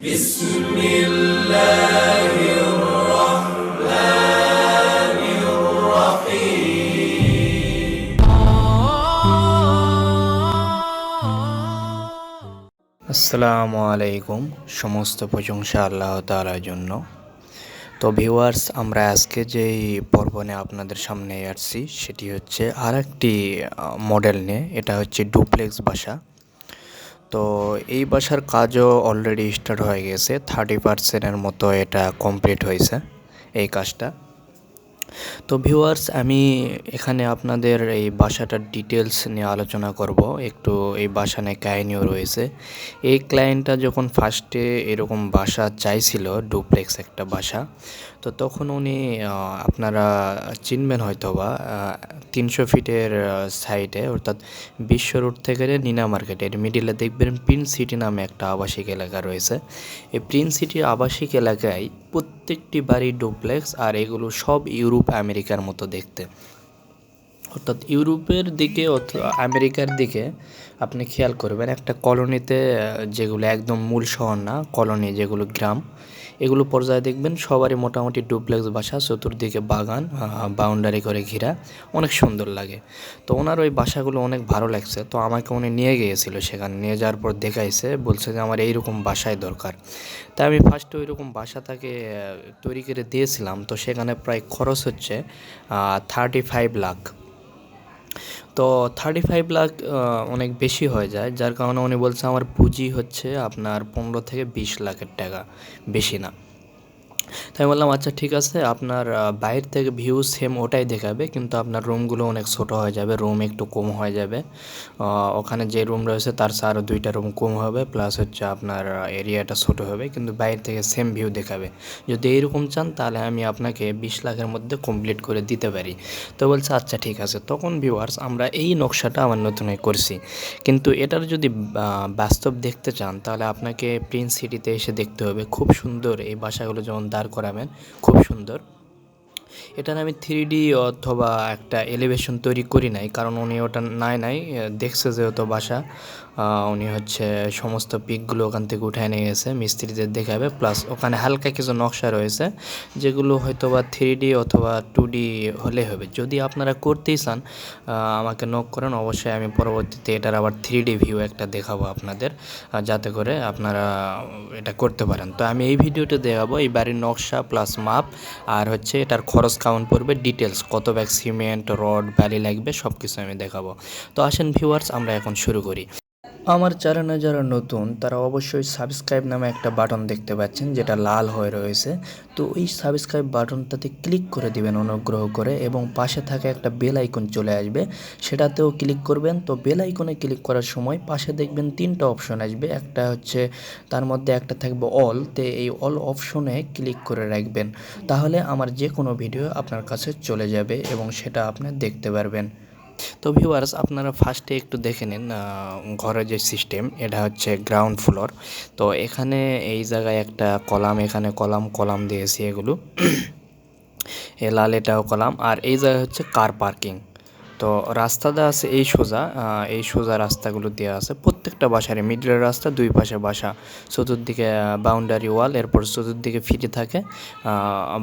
بسم الله الرحمن الرحيم আসসালামু আলাইকুম সমস্ত প্রশংসা আল্লাহ তাআলার জন্য তো ভিউয়ার্স আমরা আজকে যেই পর্ব নিয়ে আপনাদের সামনে আসছি সেটি হচ্ছে আর একটি মডেল নিয়ে এটা হচ্ছে ডুপ্লেক্স বাসা তো এই বাসার কাজও অলরেডি স্টার্ট হয়ে গেছে। থার্টি পার্সেন্টের মতো এটা কমপ্লিট হয়েছে এই কাজটা। তো ভিউয়ার্স আমি এখানে আপনাদের এই বাসাটার ডিটেলস নিয়ে আলোচনা করব। একটু এই বাসা নিয়ে কাহিনিও রয়েছে। এই ক্লায়েন্টটা যখন ফার্স্টে এরকম বাসা চাইছিল ডুপ্লেক্স একটা বাসা তো তখন উনি আপনারা চিনবেন হয়তো বা তিনশো ফিটের সাইডে অর্থাৎ বিশ্ব রোড থেকে নিনা মার্কেটের মিডিলে দেখবেন প্রিন্স সিটি নামে একটা আবাসিক এলাকা রয়েছে। এই প্রিন্স সিটি আবাসিক এলাকায় প্রত্যেকটি বাড়ি ডুপ্লেক্স আর এগুলো সব ইউরোপ আমেরিকার মতো দেখতে। অর্থাৎ ইউরোপের দিকে অথবা আমেরিকার দিকে আপনি খেয়াল করবেন, একটা কলোনিতে যেগুলো একদম মূল শহর না, কলোনি যেগুলো গ্রাম এগুলো পর্যায়ে দেখবেন সবারই মোটামুটি ডুপ্লেক্স বাসা, চতুর্দিকে বাগান বাউন্ডারি করে ঘেরা, অনেক সুন্দর লাগে। তো ওনার ওই বাসাগুলো অনেক ভালো লাগছে। তো আমাকে উনি নিয়ে গিয়েছিল সেখানে। নিয়ে যাওয়ার পর দেখাইছে, বলছে যে আমার এইরকম বাসায় দরকার। তাই আমি ফার্স্টে ওই রকম বাসা তাকে তৈরি করে দিয়েছিলাম। তো সেখানে প্রায় খরচ হচ্ছে থার্টি ফাইভ লাখ তো থার্টি ফাইভ লাখ অনেক বেশি হয়ে যায়। যার কারণে উনি বলছে, আমার পুঁজি হচ্ছে আপনার পনেরো থেকে বিশ লাখের টাকা, বেশি না। তাই বললাম আচ্ছা ঠিক আছে, আপনার বাইরে থেকে ভিউ সেম ওটাই দেখাবে, কিন্তু আপনার রুমগুলো অনেক ছোটো হয়ে যাবে রুম একটু কম হয়ে যাবে। ওখানে যে রুম রয়েছে, তার আরও দুইটা রুম কম হবে প্লাস হচ্ছে আপনার এরিয়াটা ছোটো হবে, কিন্তু বাইরে থেকে সেম ভিউ দেখাবে। যদি এইরকম চান, তাহলে আমি আপনাকে বিশ লাখের মধ্যে কমপ্লিট করে দিতে পারি। তো বলছে আচ্ছা ঠিক আছে। তখন ভিউয়ার্স আমরা এই নকশাটা আমার নতুন করছি। কিন্তু এটার যদি বাস্তব দেখতে চান, তাহলে আপনাকে প্রিন্স সিটিতে এসে দেখতে হবে। খুব সুন্দর এই বাসাগুলো যেমন দাঁড় করাবেন খুব সুন্দর। এটার আমি থ্রি ডি অথবা একটা এলিভেশন তৈরি করি নাই, কারণ উনি ওটা নাই নাই দেখছে যেহেতু বাসা উনি হচ্ছে সমস্ত পিকগুলো ওখান থেকে উঠায় নিয়ে গেছে, মিস্ত্রিদের দেখাবে প্লাস ওখানে হালকা কিছু নকশা রয়েছে, যেগুলো হয়তো বা থ্রি ডি অথবা টু ডি হলে হবে। যদি আপনারা করতেই চান আমাকে নক করেন, অবশ্যই আমি পরবর্তীতে এটার আবার থ্রি ডি ভিউ একটা দেখাবো আপনাদের যাতে করে আপনারা এটা করতে পারেন। তো আমি এই ভিডিওটা দেখাবো, এই বাড়ির নকশা প্লাস মাপ আর হচ্ছে এটার খরচ কাউন্ট পড়বে? ডিটেলস কত ব্যাগ সিমেন্ট রড বালি লাগবে? সব কিছু আমি দেখাবো। তো আসেন ভিউয়ার্স আমরা এখন শুরু করি। আমার চ্যানেলে যারা নতুন, তারা অবশ্যই সাবস্ক্রাইব নামে একটা বাটন দেখতে পাচ্ছেন, যেটা লাল হয়ে রয়েছে। তো ওই সাবস্ক্রাইব বাটনটাতে ক্লিক করে দিবেন অনুগ্রহ করে এবং পাশে থাকা একটা বেল আইকন চলে আসবে, সেটাতেও ক্লিক করবেন। তো বেল আইকনে ক্লিক করার সময় পাশে দেখবেন তিনটা অপশন আসবে, একটা হচ্ছে তার মধ্যে একটা থাকবে অল, তে এই অল অপশনে ক্লিক করে রাখবেন। তাহলে আমার যে কোনো ভিডিও আপনার কাছে চলে যাবে এবং সেটা আপনি দেখতে পারবেন। তো ভিউয়ার্স আপনারা ফার্স্টে একটু দেখে নিন ঘরের যে সিস্টেম এটা হচ্ছে গ্রাউন্ড ফ্লোর তো এখানে এই জায়গায় একটা কলাম, এখানে কলাম কলাম দিয়েছি এগুলো। এ লাল এটাও কলাম, আর এই জায়গায় হচ্ছে কার পার্কিং তো রাস্তাটা আছে এই সোজা এই সোজা রাস্তাগুলো দেওয়া আছে। প্রত্যেকটা বাসারই মিডলের রাস্তা, দুই পাশে বাসা। চতুর্দিকে বাউন্ডারি ওয়াল এরপর চতুর্দিকে ফিরে থাকে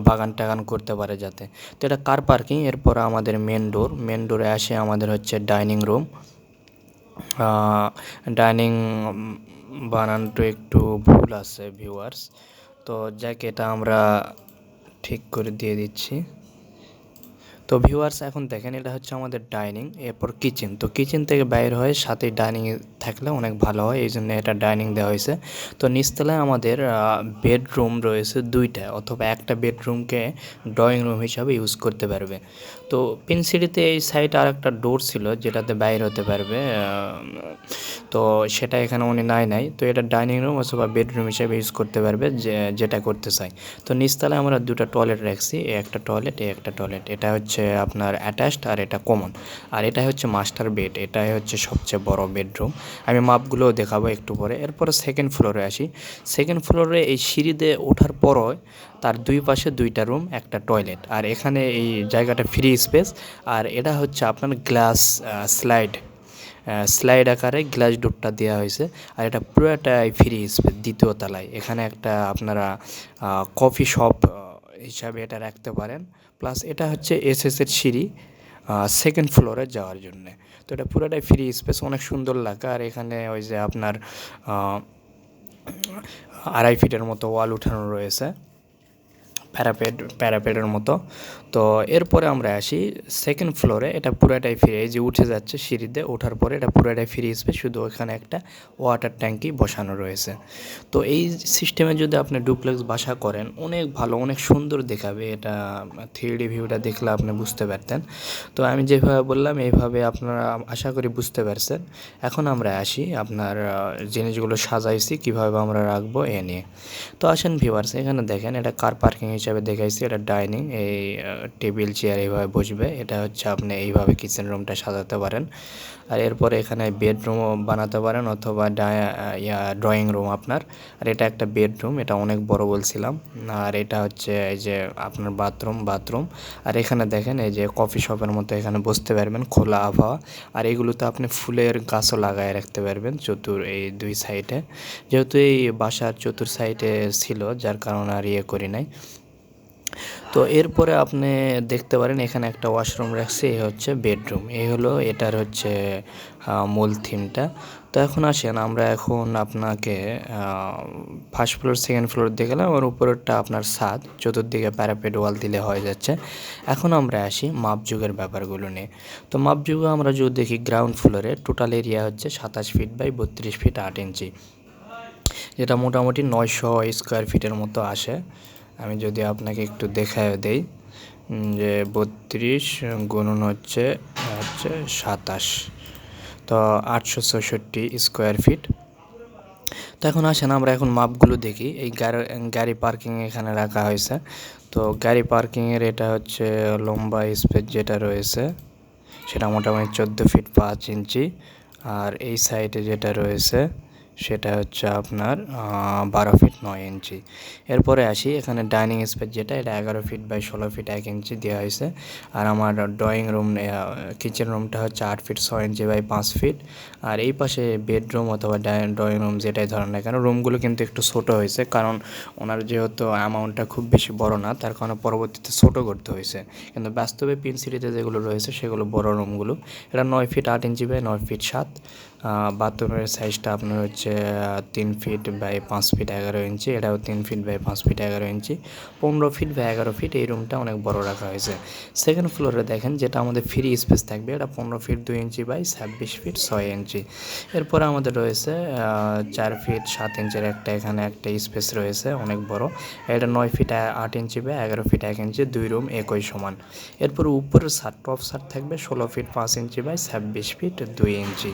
বাগান টাগান করতে পারে যাতে। তো এটা কার পার্কিং এরপর আমাদের মেন ডোর মেন ডোরে আসে আমাদের হচ্ছে ডাইনিং রুম ডাইনিং বানানটা একটু ভুল আছে ভিউয়ার্স তো যাকে এটা আমরা ঠিক করে দিয়ে দিচ্ছি। তো ভিউয়ার্স এখন দেখেন এটা হচ্ছে আমাদের ডাইনিং এরপর কিচেন তো কিচেন থেকে বাইর হয়ে সাথে ডাইনিং থাকলে অনেক ভালো হয় এই জন্য এটা ডাইনিং দেওয়া হয়েছে। তো নিচতলায় আমাদের বেডরুম রয়েছে দুইটা, অথবা একটা বেডরুমকে ড্রয়িং রুম হিসাবে ইউজ করতে পারবে। তো পেনসিটিতে এই সাইডে আর একটা ডোর ছিল, যেটাতে বাইর হতে পারবে তো সেটা এখানে উনি নাই নাই। তো এটা ডাইনিং রুম অথবা বেডরুম হিসাবে ইউজ করতে পারবে যেটা করতে চাই তো নিচতলায় আমরা দুটো টয়লেট রাখছি একটা টয়লেট একটা টয়লেট এটা হচ্ছে আপনার অ্যাটাচড আর এটা কমন আর এটা হচ্ছে মাস্টার বেড এটাই হচ্ছে সবচেয়ে বড় বেডরুম আমি মাপগুলোও দেখাবো একটু পরে। এরপরে সেকেন্ড ফ্লোরে আসি। সেকেন্ড ফ্লোরে এই সিঁড়িতে ওঠার পরও তার দুই পাশে দুইটা রুম একটা টয়লেট আর এখানে এই জায়গাটা ফ্রি স্পেস আর এটা হচ্ছে আপনার গ্লাস স্লাইড স্লাইড আকারে গ্লাস ডোরটা দেওয়া হয়েছে। আর এটা পুরোটাই ফ্রি স্পেস দ্বিতীয় তলায়। এখানে একটা আপনারা কফি শপ হিসাবে এটা রাখতে পারেন। প্লাস এটা হচ্ছে এসএসের সিঁড়ি সেকেন্ড ফ্লোরে যাওয়ার জন্যে। তো এটা পুরোটাই ফ্রি স্পেস অনেক সুন্দর লাগে। আর এখানে ওই যে আপনার আড়াই ফিটের মতো ওয়াল উঠানো রয়েছে। প্যারাপেড প্যারাপেডের মতো। তো এরপরে আমরা আসি সেকেন্ড ফ্লোরে এটা পুরোটাই ফ্রি এই যে উঠে যাচ্ছে সিঁড়িতে, ওঠার পরে এটা পুরোটাই ফ্রি স্পেস শুধু ওখানে একটা ওয়াটার ট্যাঙ্কি বসানো রয়েছে। তো এই সিস্টেমে যদি আপনি ডুপ্লেক্স বাসা করেন, অনেক ভালো, অনেক সুন্দর দেখাবে এটা থ্রি ডি ভিউটা দেখলে আপনি বুঝতে পারতেন। তো আমি যেভাবে বললাম, এইভাবে আপনারা আশা করি বুঝতে পারছেন। এখন আমরা আসি আপনার জিনিসগুলো সাজাইছি, কীভাবে আমরা রাখব এ নিয়ে। তো আসেন ভিউয়ার্স এখানে দেখেন এটা কার পার্কিং দেখাইছি, এটা ডাইনিং, এই টেবিল, চেয়ার এইভাবে বসবে। এটা হচ্ছে আপনি এইভাবে কিচেন রুমটা সাজাতে পারেন। আর এরপরে এখানে বেডরুমও বানাতে পারেন অথবা ইয়া, ড্রয়িং রুম আপনার। আর এটা একটা বেডরুম, এটা অনেক বড় বলছিলাম। আর এটা হচ্ছে এই যে আপনার বাথরুম বাথরুম। আর এখানে দেখেন এই যে কফি শপের মতো এখানে বসতে পারবেন, খোলা আবহাওয়া আর এগুলোতে আপনি ফুলের গাছও লাগায় রাখতে পারবেন চতুর, এই দুই সাইডে। যেহেতু এই বাসার চতুর সাইডে ছিল, যার কারণে আর ইয়ে করি নাই। তো এরপরে আপনি দেখতে পারেন এখানে একটা ওয়াশরুম রাখছে এই হচ্ছে বেডরুম। এই হলো, এটার হচ্ছে মূল থিমটা। তো এখন আসেন, আমরা এখন আপনাকে ফার্স্ট ফ্লোর সেকেন্ড ফ্লোর দিয়ে গেলাম আর উপরেরটা আপনার ছাদ, চতুর্দিকে প্যারাপেট ওয়াল দিলে হয়ে যাচ্ছে। এখন আমরা আসি মাপযুগের ব্যাপারগুলো নিয়ে। তো মাপযুগে আমরা যদি দেখি গ্রাউন্ড ফ্লোরে টোটাল এরিয়া হচ্ছে সাতাশ ফিট বাই বত্রিশ ফিট আট ইঞ্চি যেটা মোটামুটি নয়শো স্কোয়ার ফিটের মতো আসে। আমি যদি আপনাকে একটু দেখায় দেই যে বত্রিশ গুণন হচ্ছে হচ্ছে সাতাশ। তো আটশো চৌষট্টি স্কোয়ার ফিট। তো এখন আসেন, আমরা এখন মাপগুলো দেখি। এই গাড়ি গাড়ি পার্কিং এখানে রাখা হয়েছে। তো গাড়ি পার্কিংয়ের এটা হচ্ছে লম্বা স্পেস যেটা রয়েছে, সেটা মোটামুটি চোদ্দ ফিট পাঁচ ইঞ্চি। আর এই সাইডে যেটা রয়েছে সেটা হচ্ছে আপনার বারো ফিট নয় ইঞ্চি। এরপরে আসি, এখানে ডাইনিং স্পেস যেটা, এটা এগারো ফিট বাই ষোলো ফিট এক ইঞ্চি দেওয়া হয়েছে। আর আমার ড্রয়িং রুম কিচেন রুমটা হচ্ছে আট ফিট ছয় ইঞ্চি বাই পাঁচ ফিট। আর এই পাশে বেডরুম অথবা ড্রয়িং রুম যেটাই ধরেন না কেন, রুমগুলো কিন্তু একটু ছোটো হয়েছে, কারণ ওনার যেহেতু অ্যামাউন্টটা খুব বেশি বড় না, তার কারণে পরবর্তীতে ছোটো করতে হয়েছে। কিন্তু বাস্তবে পিন সিটিতে যেগুলো রয়েছে, সেগুলো বড় রুমগুলো। এটা নয় ফিট আট ইঞ্চি বাই নয় ফিট সাত বাথরুমের সাইজটা আপনার হচ্ছে আহ, তিন ফিট বাই পাঁচ ফিট এগারো ইঞ্চি এটাও তিন ফিট বাই পাঁচ ফিট এগারো ইঞ্চি পনেরো ফিট বাই এগারো ফিট এই রুমটা অনেক বড় রাখা হয়েছে। সেকেন্ড ফ্লোরে দেখেন যেটা আমাদের ফ্রি স্পেস থাকবে এটা পনেরো ফিট দুই ইঞ্চি বাই ছাব্বিশ ফিট ছয় ইঞ্চি এরপরে আমাদের রয়েছে চার ফিট সাত ইঞ্চির একটা এখানে একটা স্পেস রয়েছে অনেক বড়। এটা নয় ফিট আট ইঞ্চি বা এগারো ফিট এক ইঞ্চি দুই রুম একই সমান। এরপর উপরের সার টপ সার থাকবে ষোলো ফিট পাঁচ ইঞ্চি বাই ছাব্বিশ ফিট দুই ইঞ্চি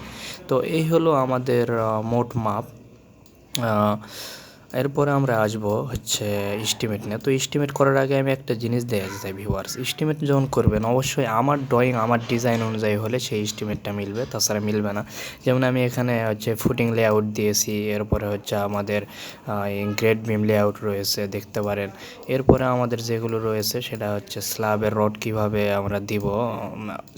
তো এই হলো আমাদের মোট মাপ এরপরে আমরা আসব হচ্ছে এস্টিমেট নিয়ে। তো এস্টিমেট করার আগে আমি একটা জিনিস দেখতে চাই ভিউয়ার্স এস্টিমেট যখন করবেন, অবশ্যই আমার ড্রয়িং আমার ডিজাইন অনুযায়ী হলে সেই এস্টিমেটটা মিলবে, তাছাড়া মিলবে না। যেমন আমি এখানে হচ্ছে ফুটিং লেআউট দিয়েছি, এরপরে হচ্ছে আমাদের গ্রেড বিম লেআউট রয়েছে, দেখতে পারেন। এরপরে আমাদের যেগুলো রয়েছে, সেটা হচ্ছে স্ল্যাবের রড কীভাবে আমরা দিব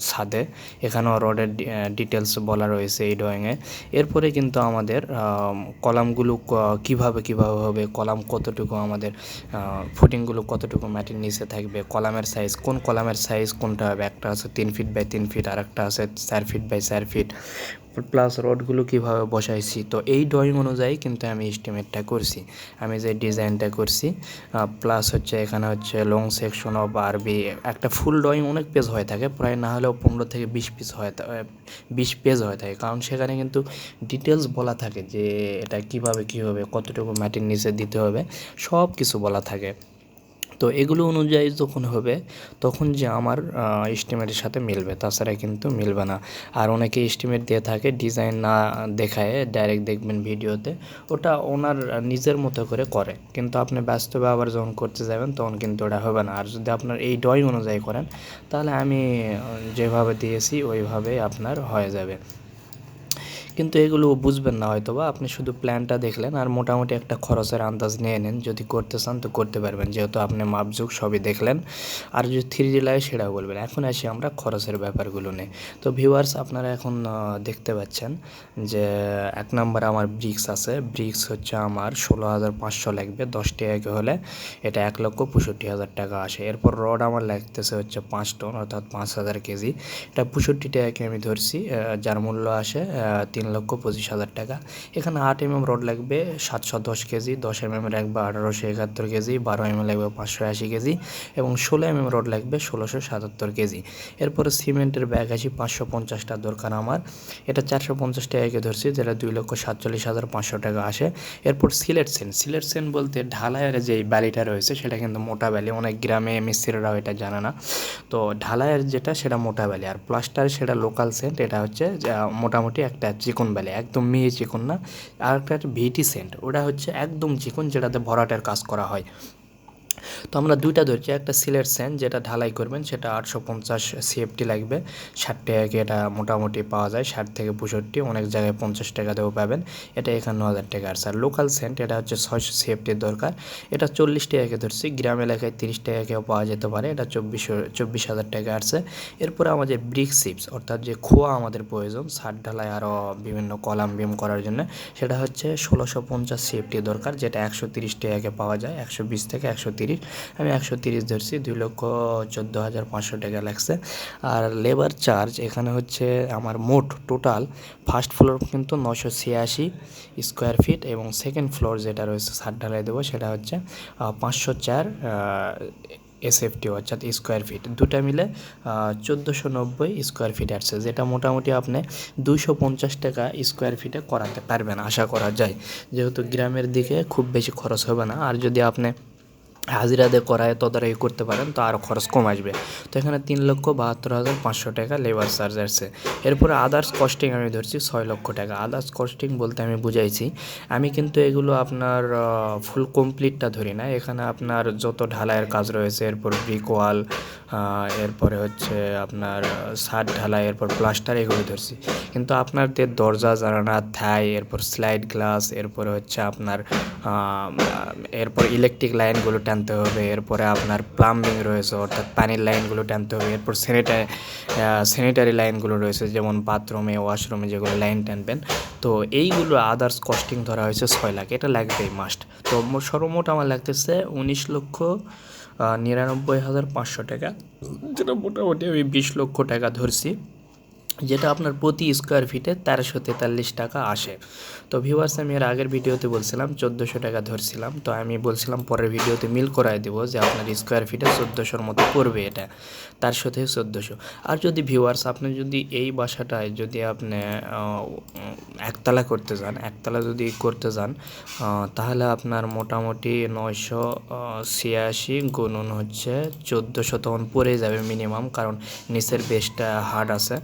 ছাদে। এখানেও রডের ডিটেলস বলা রয়েছে এই ড্রয়িংয়ে এরপরে কিন্তু আমাদের কলামগুলো কীভাবে কীভাবে হবে, কলাম কতটুকু আমাদের ফুটিংগুলো কতটুকু মাটির নিচে থাকবে, কলামের সাইজ কোন কলামের সাইজ কোনটা হবে? একটা আছে তিন ফিট বাই তিন ফিট আর একটা আছে চার ফিট বাই চার ফিট প্লাস রডগুলো কীভাবে বসাইছি, তো এই ড্রয়িং অনুযায়ী কিন্তু আমি এস্টিমেটটা করছি। আমি যে ডিজাইনটা করছি প্লাস হচ্ছে এখানে হচ্ছে লং সেকশন অফ আরবি একটা ফুল ড্রয়িং অনেক পেজ হয়ে থাকে, প্রায় না হলেও পনেরো থেকে বিশ পিস হয়ে বিশ পেজ হয়ে থাকে। কারণ সেখানে কিন্তু ডিটেলস বলা থাকে যে এটা কীভাবে কী হবে কতটুকু মাটির নিচে দিতে হবে সব কিছু বলা থাকে। তো এগুলো অনুযায়ী যখন হবে, তখন যে আমার এস্টিমেটের সাথে মিলবে। তাছাড়া কিন্তু মিলবে না। আর অনেকে এস্টিমেট দিয়ে থাকে ডিজাইন না দেখায় ডাইরেক্ট দেখবেন ভিডিওতে। ওটা ওনার নিজের মতো করে করে। কিন্তু আপনি বাস্তবে আবার যখন করতে যাবেন, তখন কিন্তু ওটা হবে না। আর যদি আপনার এই ড্রয়িং অনুযায়ী করেন, তাহলে আমি যেভাবে দিয়েছি ওইভাবে আপনার হয়ে যাবে। কিন্তু এগুলো বুঝবেন না হয়তো বা আপনি শুধু প্ল্যানটা দেখলেন আর মোটামুটি একটা খরচের আন্দাজ নিয়ে নেন। যদি করতে চান তো করতে পারবেন যেহেতু আপনি মাপঝুক সবই দেখলেন। আর যদি থ্রি ডি লাগে সেটাও বলবেন। এখন আসি আমরা খরচের ব্যাপারগুলো নিয়ে। তো ভিউয়ার্স আপনারা এখন দেখতে পাচ্ছেন যে এক নম্বর আমার ব্রিক্স আছে। ব্রিক্স হচ্ছে আমার ষোলো হাজার পাঁচশো লাগবে। দশটি এক হলে এটা এক লক্ষ পঁয়ষট্টি হাজার টাকা আসে। এরপর রড আমার লাগতেছে হচ্ছে পাঁচ টন অর্থাৎ পাঁচ হাজার কেজি। এটা পঁয়ষট্টি টাকাকে আমি ধরছি যার মূল্য আসে আহ, তিন লক্ষ পঁচিশ হাজার টাকা। এখানে আট এম এম রড লাগবে, সাতশো দশ কেজি, দশ এম এম লাগবে আঠারোশো একাত্তর কেজি, বারো এম এম লাগবে পাঁচশো আশি কেজি এবং ষোলো এম এম রড লাগবে ষোলোশো সাতাত্তর কেজি। এরপরে সিমেন্টের ব্যাগ আসি পাঁচশো পঞ্চাশটা দরকার আমার। এটা চারশো পঞ্চাশ টাকাকে ধরছি, যেটা দুই লক্ষ সাতচল্লিশ হাজার পাঁচশো টাকা আসে। এরপর সিলেট সেন সিলেট সেন বলতে ঢালাইয়ের যে বালিটা রয়েছে, সেটা কিন্তু মোটা বালি, অনেক গ্রামে মিস্ত্রিরাও এটা জানে না। তো ঢালাইয়ের যেটা, সেটা মোটা বালি। আর প্লাস্টার সেটা লোকাল সেন্ট, এটা হচ্ছে মোটামুটি একটা চিকন বেলে, একদম মেয়ে চিকন না। আর একটা ভিটি সেন্ট ওটা হচ্ছে একদম চিকন যেটাতে ভরাটের কাজ করা হয়। তো আমরা দুইটা ধরছি, একটা সিলেট সেন যেটা ঢালাই করবেন, সেটা আটশো পঞ্চাশ সিএফটি লাগবে। ষাট টাকাকে এটা মোটামুটি পাওয়া যায়, ষাট থেকে পঁয়ষট্টি, অনেক জায়গায় পঞ্চাশ টাকাতেও পাবেন। এটা একান্ন হাজার টাকা। আর স্যার লোকাল সেন্ট এটা হচ্ছে ছয়শো সিএফটির দরকার। এটা চল্লিশ টাকাকে ধরছি, গ্রাম এলাকায় তিরিশ টাকাকেও পাওয়া যেতে পারে। এটা চব্বিশ চব্বিশ হাজার টাকা আসছে এরপরে আমাদের ব্রিক সিপস অর্থাৎ যে খোয়া আমাদের প্রয়োজন সার ঢালাই আরও বিভিন্ন কলাম বিম করার জন্য, সেটা হচ্ছে ষোলোশো পঞ্চাশ সিএফটি দরকার, যেটা একশো তিরিশ টাকাকে পাওয়া যায়, একশো বিশ থেকে একশো তিরিশ, আমি একশো তিরিশ ধরছি, দুই লক্ষ চোদ্দ হাজার পাঁচশো টাকা লাগছে। আর লেবার চার্জ এখানে হচ্ছে আমার মোট টোটাল ফার্স্ট ফ্লোর কিন্তু নশো ছিয়াশি স্কোয়ার ফিট এবং সেকেন্ড ফ্লোর যেটা রয়েছে সার ঢালাই দেবো, সেটা হচ্ছে পাঁচশো চার এসএফটি অর্থাৎ স্কোয়ার ফিট দুটা মিলে চোদ্দোশো নব্বই স্কোয়ার ফিট আসছে, যেটা মোটামুটি আপনি দুশো পঞ্চাশ টাকা স্কোয়ার ফিটে করাতে পারবেন, আশা করা যায়। যেহেতু গ্রামের দিকে খুব বেশি খরচ হবে না। আর যদি আপনি হাজিরা দিয়ে করায়, তদারকি করতে পারেন, তো আরও খরচ কম আসবে। তো এখানে তিন লক্ষ বাহাত্তর হাজার পাঁচশো টাকা লেবার চার্জ আসছে। এরপরে আদার্স কস্টিং আমি ধরছি ছয় লক্ষ টাকা। আদার্স কস্টিং বলতে আমি বুঝাইছি। আমি কিন্তু এগুলো আপনার ফুল কমপ্লিটটা ধরি না। এখানে আপনার যত ঢালাইয়ের কাজ রয়েছে, এরপর ব্রিক ওয়াল এরপরে হচ্ছে আপনার ছাদ ঢালাই, এরপর প্লাস্টার এগুলো ধরছি। কিন্তু আপনাদের দরজা জানানা থাই, এরপর স্লাইড গ্লাস এরপরে হচ্ছে আপনার এরপর ইলেকট্রিক লাইনগুলো টানতে হবে, এরপরে আপনার প্লাম্বিং রয়েছে, অর্থাৎ পানির লাইনগুলো টানতে হবে, এরপর স্যানিটারি স্যানিটারি লাইনগুলো রয়েছে, যেমন বাথরুমে ওয়াশরুমে যেগুলো লাইন টানবেন। তো এইগুলো আদার্স কস্টিং ধরা হয়েছে ছয় লাখ, এটা লাগবেই মাস্ট তো মোট সর্বমোট আমার লাগতেছে উনিশ লক্ষ নিরানব্বই হাজার পাঁচশো টাকা। যেটা মোটামুটি আমি বিশ লক্ষ টাকা ধরছি। যেটা আপনার প্রতি স্কোয়ার ফিটে তেরোশো তেতাল্লিশ টাকা আসে। তো ভিউয়ার্স আমি এর আগের ভিডিওতে বলছিলাম, চোদ্দোশো টাকা ধরছিলাম। তো আমি বলছিলাম, পরের ভিডিওতে মিল করাই দেবো যে আপনার স্কোয়ার ফিটে চোদ্দোশোর মতো পড়বে এটা। তার সাথে চোদ্দোশো। আর যদি ভিউয়ার্স আপনি যদি এই বাসাটায় যদি আপনি একতলা করতে যান, একতলা যদি করতে যান তাহলে আপনার মোটামুটি নয়শো ছিয়াশি গুণন হচ্ছে চোদ্দোশো তখন পড়ে যাবে মিনিমাম কারণ নিচের বেসটা হার্ড আছে।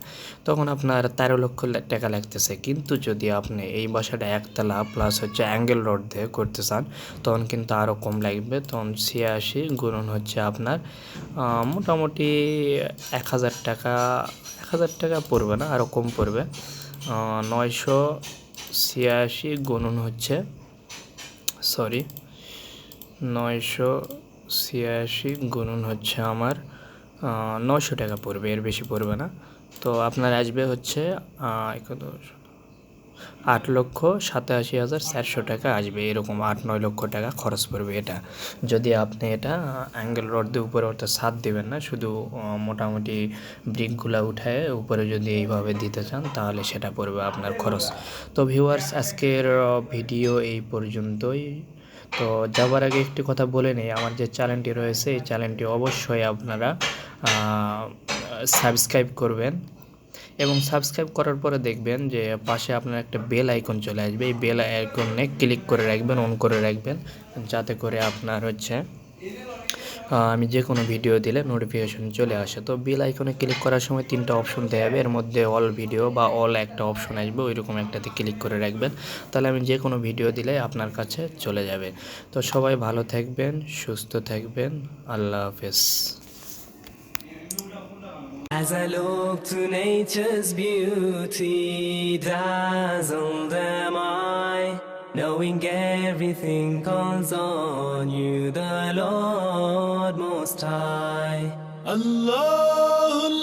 তখন আপনার তেরো লক্ষ টাকা লাগতেছে। কিন্তু যদি আপনি এই বাসাটা একতলা প্লাস হচ্ছে অ্যাঙ্গেল রোড দিয়ে করতে চান, তখন কিন্তু আরও কম লাগবে। তখন ছিয়াশি গুণন হচ্ছে আপনার মোটামুটি এক হাজার টাকা, এক হাজার টাকা পড়বে না আরও কম পড়বে। নয়শো ছিয়াশি গুণন হচ্ছে সরি নয়শো ছিয়াশি গুণন হচ্ছে আমার নশো টাকা পড়বে, এর বেশি পড়বে না। তো আপনার আসবে হচ্ছে আট লক্ষ সাতাশি হাজার চারশো টাকা আসবে, এরকম আট নয় লক্ষ টাকা খরচ পড়বে এটা। যদি আপনি এটা অ্যাঙ্গেল রড দিয়ে উপরে অর্থাৎ ছাদ দেবেন না, শুধু মোটামুটি ব্রিকগুলো উঠায় উপরে যদি এইভাবে দিতে চান, তাহলে সেটা পড়বে আপনার খরচ। তো ভিউয়ার্স আজকের ভিডিও এই পর্যন্তই। তো যাবার আগে একটি কথা বলে নেই, আমার যে চ্যানেলটি রয়েছে, এই চ্যানেলটি অবশ্যই আপনারা সাবস্ক্রাইব করবেন এবং সাবস্ক্রাইব করার পরে দেখবেন যে পাশে আপনার একটা বেল আইকন চলে আসবে। এই বেল আইকনে ক্লিক করে রাখবেন অন করে রাখবেন যাতে করে আপনার হচ্ছে আমি যে কোনো ভিডিও দিলে নোটিফিকেশন চলে আসে। তো বেল আইকনে ক্লিক করার সময় তিনটা অপশন দেওয়া যাবে এর মধ্যে অল ভিডিও বা অল একটা অপশন আসবে ওই রকম একটাতে ক্লিক করে রাখবেন। তাহলে আমি যে কোনো ভিডিও দিলে আপনার কাছে চলে যাবে। তো সবাই ভালো থাকবেন, সুস্থ থাকবেন, আল্লাহ হাফেজ। As I look to nature's beauty, dazzled them I, knowing everything calls on you, the Lord Most High. Allah.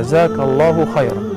جزاك الله خيرا.